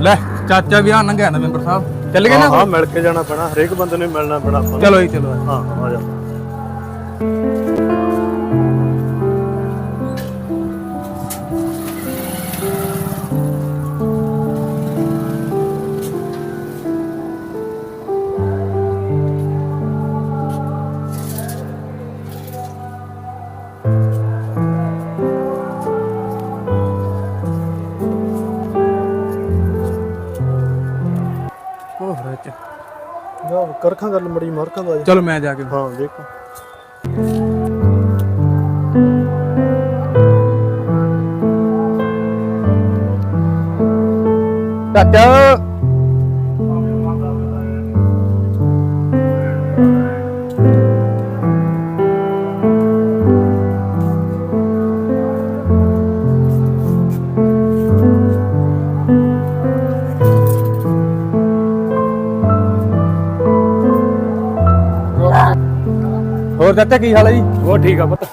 ਲੈ ਚਾਚਾ ਵੀ ਆ ਨੰਗਿਆ ਨਾ ਮੈਂਬਰ ਸਾਹਿਬ। ਚੱਲ ਗਏ ਹਾਂ ਹਾਂ ਨਾ ਮਿਲ ਕੇ ਜਾਣਾ ਪੈਣਾ ਹਰੇਕ ਬੰਦੇ ਨੂੰ ਮਿਲਣਾ ਪੈਣਾ ਆਪਾਂ ਨੂੰ। ਚਲੋ ਜੀ ਚਲੋ। ਹਾਂ ਆ ਜਾ। ਉਹ ਵਿੱਚ। ਜਾ ਕਰਖਾਂ ਗੱਲ ਮੜੀ ਮਾਰਕਾਂ ਦਾ ਚਲੋ ਮੈਂ ਜਾ ਕੇ ਹਾਂ ਦੇਖੋ। ਚਾਚਾ। ਹੋਰ ਚਾਚਾ ਕੀ ਹਾਲ ਹੈ ਜੀ? ਉਹ ਠੀਕ ਆ ਪੁੱਤ।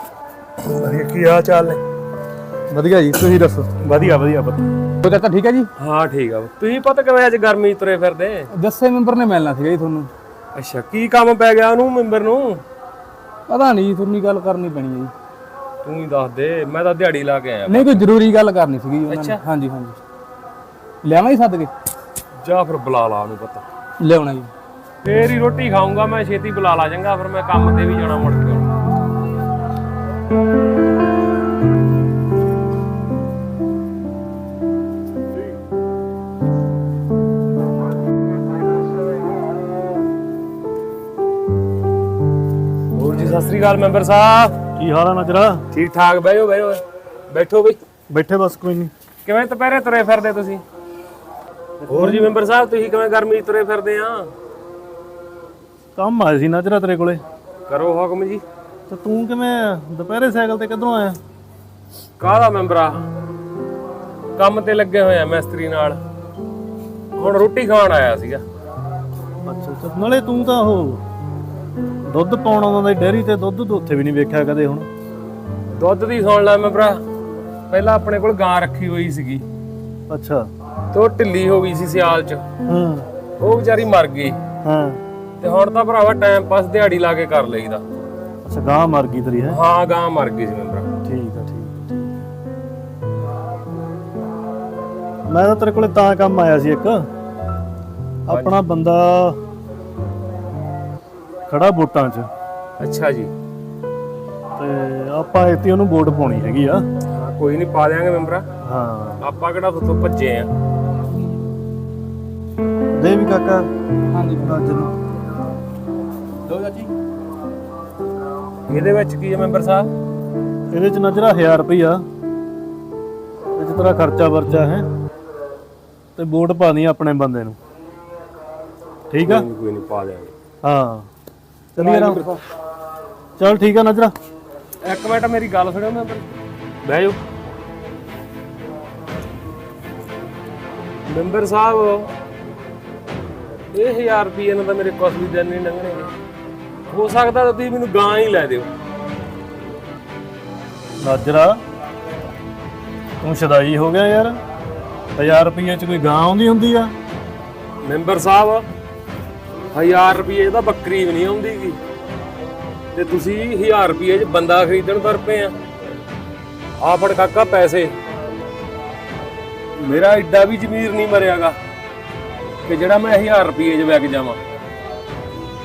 ਵਧੀਆ ਕੀ ਹਾਲ ਚਾਲ ਨੇ? ਵਧੀਆ ਜੀ ਤੁਸੀਂ ਦੱਸੋ? ਵਧੀਆ ਵਧੀਆ ਪੁੱਤ। ਉਹ ਚਾਚਾ ਠੀਕ ਹੈ ਜੀ? ਹਾਂ ਠੀਕ ਆ ਤੁਸੀਂ ਪਤਾ ਕਿਵੇਂ ਅੱਜ ਗਰਮੀ 'ਚ ਤੁਰੇ ਫਿਰਦੇ? ਦੱਸੇ ਮੈਂਬਰ ਨੇ ਮਿਲਣਾ ਸੀਗਾ ਜੀ ਤੁਹਾਨੂੰ। ਅੱਛਾ ਕੀ ਕੰਮ ਪੈ ਗਿਆ ਉਹਨੂੰ ਮੈਂਬਰ ਨੂੰ? ਪਤਾ ਨਹੀਂ ਜੀ ਤੁਹਾਨੂੰ ਗੱਲ ਕਰਨੀ ਪੈਣੀ ਹੈ ਜੀ। ਤੂੰ ਹੀ ਦੱਸ ਦੇ ਮੈਂ ਤਾਂ ਦਿਹਾੜੀ ਲਾ ਕੇ ਆਇਆ। ਨਹੀਂ ਕੋਈ ਜ਼ਰੂਰੀ ਗੱਲ ਕਰਨੀ ਸੀਗੀ ਉਹਨਾਂ ਨੇ। ਹਾਂਜੀ ਹਾਂਜੀ। ਲਿਆਵਾਂ ਹੀ ਸੱਦ ਕੇ ਜਾ ਫਿਰ ਬੁਲਾ ਲਾ ਉਹਨੂੰ ਪਤਾ। ਲਿਆਉਣਾ ਜੀ। ਫੇਰ ਹੀ ਰੋਟੀ ਖਾਊਂਗਾ ਮੈਂ ਛੇਤੀ ਬੁਲਾ ਲਾ ਜਾਂਗਾ ਫਿਰ ਮੈਂ ਕੰਮ ਤੇ ਵੀ ਜਾਣਾ ਮੁੜ ਕੇ ਹੋਰ ਜੀ ਸਤਿ ਸ੍ਰੀ ਅਕਾਲ ਮੈਂਬਰ ਸਾਹਿਬ। ਕੀ ਹਾਲ ਆ ਨਜਰਾ? ਠੀਕ ਠਾਕ ਬਹਿਓ ਬਹਿਓ ਬੈਠੋ ਬਈ। ਬੈਠੇ ਬਸ ਕੋਈ ਨਹੀਂ ਕਿਵੇਂ ਦੁਪਹਿਰੇ ਤੁਰੇ ਫਿਰਦੇ ਤੁਸੀਂ? ਹੋਰ ਜੀ ਮੈਂਬਰ ਸਾਹਿਬ ਤੁਸੀਂ ਕਿਵੇਂ ਗਰਮੀ 'ਚ ਤੁਰੇ ਫਿਰਦੇ ਆ? ਕੰਮ ਆਇਆ ਸੀ ਨਜਰਾ ਤੇਰੇ ਕੋਲੇ। ਕਰੋ ਹੁਕਮ ਜੀ। ਤੇ ਤੂੰ ਕਿਵੇਂ ਦੁਪਹਿਰੇ ਸਾਈਕਲ ਤੇ ਕਿੱਧਰੋਂ ਆਇਆ? ਕਾਹਦਾ ਮੈਂਬਰਾ? ਕੰਮ ਤੇ ਲੱਗੇ ਹੋਏ ਆ ਮਿਸਤਰੀ ਨਾਲ। ਹੁਣ ਰੋਟੀ ਖਾਣ ਆਇਆ ਸੀਗਾ। ਅੱਛਾ ਅੱਛਾ। ਨਾਲੇ ਤੂੰ ਤਾਂ ਉਹ ਦੁੱਧ ਪਾਉਣ ਆਉਂਦਾ ਡੈਰੀ ਤੇ ਦੁੱਧ ਉੱਥੇ ਵੀ ਨਹੀਂ ਵੇਖਿਆ ਕਦੇ ਹੁਣ। ਦੁੱਧ ਦੀ ਸੁਣ ਲੈ ਮੈਂਬਰਾ ਪਹਿਲਾਂ ਆਪਣੇ ਕੋਲ ਗਾਂ ਰੱਖੀ ਹੋਈ ਸੀਗੀ। ਅੱਛਾ। ਤੇ ਉਹ ਢਿੱਲੀ ਹੋ ਗਈ ਸੀ ਸਿਆਲ 'ਚ। ਹਾਂ। ਉਹ ਵਿਚਾਰੀ ਮਰ ਗਈ। ਹਾਂ। ਤੇ ਹੁਣ ਤਾਂ ਭਰਾਵਾ ਟਾਈਮ ਪਾਸ ਦਿਹਾੜੀ ਲਾ ਕੇ ਕਰ ਲਈਦਾ। ਅੱਛਾ ਗਾਂ ਮਰ ਗਈ ਤੇਰੀ ਹੈ? ਹਾਂ ਗਾਂ ਮਰ ਗਈ ਸੀ ਮੈਂਬਰਾ ਠੀਕ ਆ ਠੀਕ ਆ, ਮੈਂ ਤਾਂ ਤੇਰੇ ਕੋਲੇ ਤਾਂ ਕੰਮ ਆਇਆ ਸੀ ਇੱਕ। ਆਪਣਾ ਬੰਦਾ ਖੜਾ ਵੋਟਾਂ 'ਚ। ਅੱਛਾ ਜੀ। ਤੇ ਆਪਾਂ ਇੱਥੇ ਉਹਨੂੰ ਵੋਟ ਪਾਉਣੀ ਹੈਗੀ ਆ। ਹਾਂ, ਕੋਈ ਨਹੀਂ ਪਾ ਦਿਆਂਗੇ ਮੈਂਬਰਾ ਹਾਂ। ਆਪਾਂ ਕਿਹੜਾ ਉੱਥੋਂ ਭੱਜੇ ਆ। ਦੇ ਵੀ ਕਾਕਾ। ਹਾਂਜੀ। ਅੱਜ ਨੂੰ। ਦੋ ਚਾਚੀ। ਇਹਦੇ ਵਿੱਚ ਕੀ ਹੈ ਮੈਂਬਰ ਸਾਹਿਬ? ਇਹਦੇ 'ਚ ਨਜ਼ਰਾ 1000 ਰੁਪਈਆ ਇਹ 'ਚ ਤੇਰਾ ਖਰਚਾ ਵਰਚਾ ਹੈ ਤੇ ਵੋਟ ਪਾਣੀ ਆਪਣੇ ਬੰਦੇ ਨੂੰ। ਠੀਕ ਆ? ਕੋਈ ਨਹੀਂ ਪਾ ਦਿਆਂਗੇ। ਹਾਂ। ਚੱਲੀਏ ਨਾ ਚਲ ਠੀਕ ਆ ਨਜ਼ਰਾ ਇੱਕ ਮਿੰਟ ਮੇਰੀ ਗੱਲ ਸੁਣਿਓ ਮੈਂਬਰ। ਬਹਿ ਜਾਓ। ਮੈਂਬਰ ਸਾਹਿਬ ਇਹ 1000 ਰੁਪਏ ਨਾਲ ਤਾਂ ਮੇਰੇ ਕੁਛ ਵੀ ਦਿਨ ਨਹੀਂ ਲੰਘਣੇ ਹੋ ਸਕਦਾ ਤਾਂ ਤੁਸੀਂ ਮੈਨੂੰ ਗਾਂ ਹੀ ਲੈ ਦਿਓ। ਨਾਜਰਾ ਤੂੰ ਸ਼ਦਾਈ ਹੋ ਗਿਆ ਯਾਰ। 1000 ਰੁਪਏ ਚ ਕੋਈ ਗਾਂ ਆਉਂਦੀ ਹੁੰਦੀ ਆ? ਮੈਂਬਰ ਸਾਹਿਬ 1000 ਰੁਪਏ ਦਾ ਬੱਕਰੀ ਵੀ ਨਹੀਂ ਆਉਂਦੀਗੀ ਤੇ ਤੁਸੀਂ 1000 ਰੁਪਏ 'ਚ ਬੰਦਾ ਖਰੀਦਣ ਤੁਰ ਪਏ ਆ। ਆ ਫੜ ਕਾਕਾ ਪੈਸੇ। ਮੇਰਾ ਐਡਾ ਵੀ ਜ਼ਮੀਰ ਨਹੀਂ ਮਰਿਆਗਾ ਕਿ ਜਿਹੜਾ ਮੈਂ 1000 ਰੁਪਏ 'ਚ ਵਿਕ ਜਾਵਾਂ।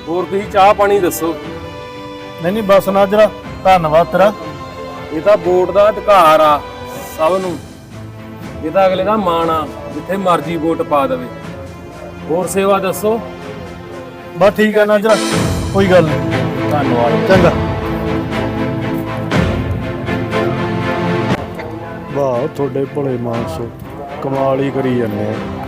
ਹੋਰ ਤੁਸੀਂ ਚਾਹ ਪਾਣੀ ਦੱਸੋ। ਨਹੀਂ ਨਹੀਂ ਬਸ ਨਾਜਰਾ ਧੰਨਵਾਦ ਤੇਰਾ। ਇਹ ਤਾਂ ਵੋਟ ਦਾ ਅਧਿਕਾਰ ਆ ਸਭ ਨੂੰ। ਇਹ ਤਾਂ ਅਗਲੇ ਦਾ ਮਾਣ ਆ ਜਿੱਥੇ ਮਰਜ਼ੀ ਵੋਟ ਪਾ ਦੇਵੇ। ਹੋਰ ਸੇਵਾ ਦੱਸੋ। ਬਸ ਠੀਕ ਆ ਨਾਜਰਾ ਕੋਈ ਗੱਲ ਨਹੀਂ। ਧੰਨਵਾਦ। ਚੰਗਾ। ਵਾਹ ਤੁਹਾਡੇ ਭਲੇ ਮਾਨਸੋ ਕਮਾਲ ਹੀ ਕਰੀ ਜਾਂਦੇ ਆ।